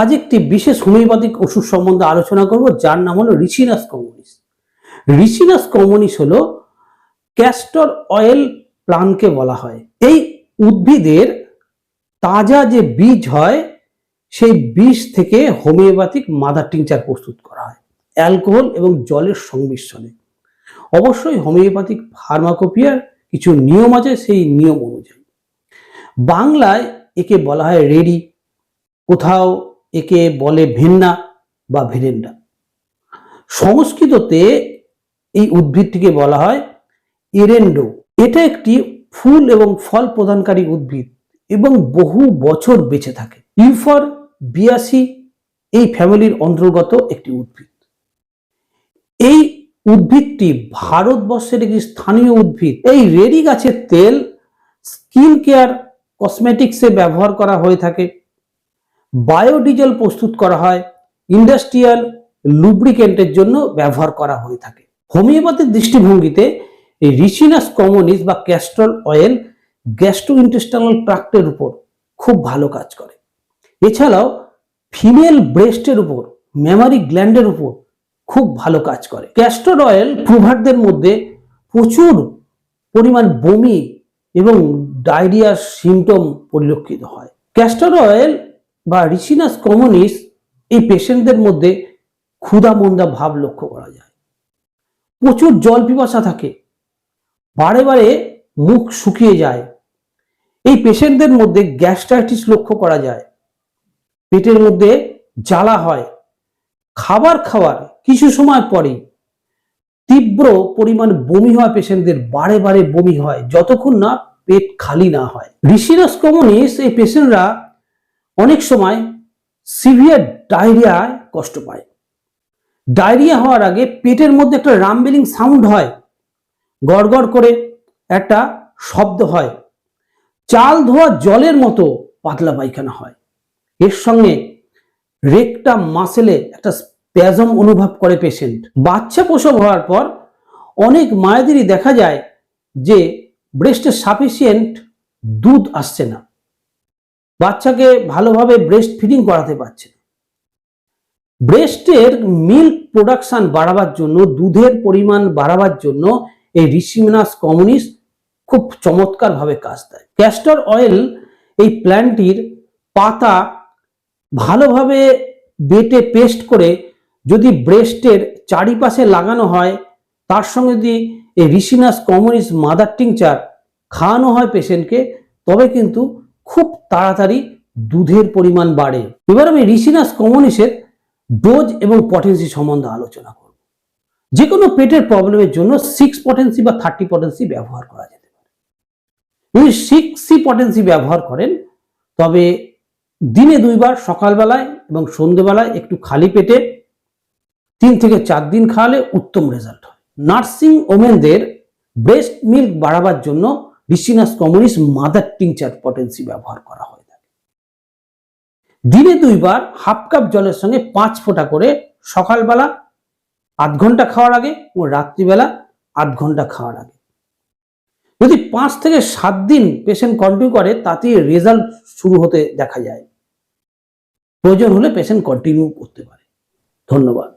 আজ একটি বিশেষ হোমিওপ্যাথিক ওষুধ সম্বন্ধে আলোচনা করব, যার নাম হলো রিসিনাস কমনিস রিসিনাস কমনিস হলো ক্যাস্টর অয়েল প্লান্টকে বলা হয়। এই উদ্ভিদের তাজা যে বীজ হয়, সেই বীজ থেকে হোমিওপ্যাথিক মাদার টিংচার প্রস্তুত করা হয়, অ্যালকোহল এবং জলের সংমিশ্রণে। অবশ্যই হোমিওপ্যাথিক ফার্মাকোপিয়ার কিছু নিয়ম আছে, সেই নিয়ম অনুযায়ী। বাংলায় একে বলা হয় রেডি। কোথাও একে বলে ভিন্না বা ভিরেন্ডা সংস্কৃততে এই উদ্ভিদটিকে বলা হয় এরেন্ডো। এটা একটি ফুল এবং ফল প্রদানকারী উদ্ভিদ এবং বহু বছর বেঁচে থাকে। ইউফর বিয়াসি এই ফ্যামিলির অন্তর্গত একটি উদ্ভিদ। এই উদ্ভিদটি ভারতবর্ষের একটি স্থানীয় উদ্ভিদ। এই রেডি গাছের তেল স্কিন কেয়ার, কসমেটিক্সে ব্যবহার করা হয়ে থাকে। বায়োডিজেল প্রস্তুত করা হয়, ইন্ডাস্ট্রিয়াল লুব্রিকেন্টের জন্য ব্যবহার করা হয়ে থাকে। হোমিওপ্যাথির দৃষ্টিভঙ্গিতে এই রিসিনাস কমনিস বা ক্যাস্ট্রল অয়েল গ্যাস্ট্রোইন্টেস্টাইনাল ট্রাক্টের উপর খুব ভালো কাজ করে। এছাড়াও ফিমেল ব্রেস্টের উপর, মেমারি গ্ল্যান্ডের উপর খুব ভালো কাজ করে। ক্যাস্টর অয়েল প্রুভারদের মধ্যে প্রচুর পরিমাণ বমি এবং ডায়রিয়ার সিমটম পরিলক্ষিত হয়। ক্যাস্টর অয়েল বা রিসিনাস কমনিস এই পেশেন্টদের মধ্যে ক্ষুধা মন্দা ভাব লক্ষ্য করা যায়। প্রচুর জল পিপাসা থাকে। বারে বারে মুখ শুকিয়ে যায়। এই পেশেন্টদের মধ্যে গ্যাস্ট্রাইটিস লক্ষ্য করা যায়। পেটের মধ্যে জ্বালা হয়। খাবার খাওয়ার কিছু সময় পরেই তীব্র পরিমাণ বমি হয় পেশেন্টদের বারে বারে বমি হয়, যতক্ষণ না পেট খালি না হয়। রিসিনাস কমনিস এই পেশেন্টরা অনেক সময় সিভিয়ার ডায়রিয়ায় কষ্ট পায়। ডায়রিয়া হওয়ার আগে পেটের মধ্যে একটা রামবেলিং সাউন্ড হয়। গড়গড় করে একটা শব্দ হয়। চাল ধোয়া জলের মতো পাতলা পায়খানা হয়। এর সঙ্গে রেকটা মাসেলে একটা স্প্যাজম অনুভব করে পেশেন্ট। বাচ্চা প্রসব হওয়ার পর অনেক মায়েদেরই দেখা যায় যে ব্রেস্টে সাফিসিয়েন্ট দুধ আসছে না। বাচ্চাকে ভালোভাবে ব্রেস্ট ফিডিং করাতে পারছে ব্রেস্টের মিল্ক প্রোডাকশন বাড়াবার জন্য, দুধের পরিমাণ বাড়াবার জন্য এই রিসিমিনাস কমিউনিস খুব চমৎকারভাবে কাজ দেয়। ক্যাস্টর অয়েল এই প্ল্যান্টটির পাতা ভালোভাবে বেটে পেস্ট করে যদি ব্রেস্টের চারিপাশে লাগানো হয়, তার সঙ্গে যদি এই রিসিনাস কমিউনিস মাদার টিংচার খাওয়ানো হয় পেশেন্টকে তবে কিন্তু খুব তাড়াতাড়ি দুধের পরিমাণ বাড়ে। এবার আমি রিসিনাস কমিউনিসের ডোজ এবং পটেন্সি সম্বন্ধে আলোচনা করব। যে কোনো পেটের প্রবলেমের জন্য সিক্স পটেন্সি বা থার্টি পটেন্সি ব্যবহার করা যেতে পারে। যদি সিক্স সি পটেন্সি ব্যবহার করেন, তবে দিনে দুইবার, সকালবেলায় এবং সন্ধেবেলায় একটু খালি পেটে তিন থেকে চার দিন খাওয়ালে উত্তম রেজাল্ট হয়। নার্সিং ওমেনদের ব্রেস্ট মিল্ক বাড়াবার জন্য ricinus communis mother tincture potency ব্যবহার করা হয় থাকে দিনে দুইবার হাফ কাপ জলের সঙ্গে পাঁচ ফোঁটা করে সকালবেলা আধ ঘণ্টা খাওয়ার আগে ও রাত্রিবেলা আধ ঘণ্টা খাওয়ার আগে। যদি পাঁচ থেকে সাত দিন পেশেন্ট কন্টিনিউ করে তাতে রেজাল্ট শুরু হতে দেখা যায়। প্রয়োজন হলে পেশেন্ট কন্টিনিউ করতে পারে। ধন্যবাদ।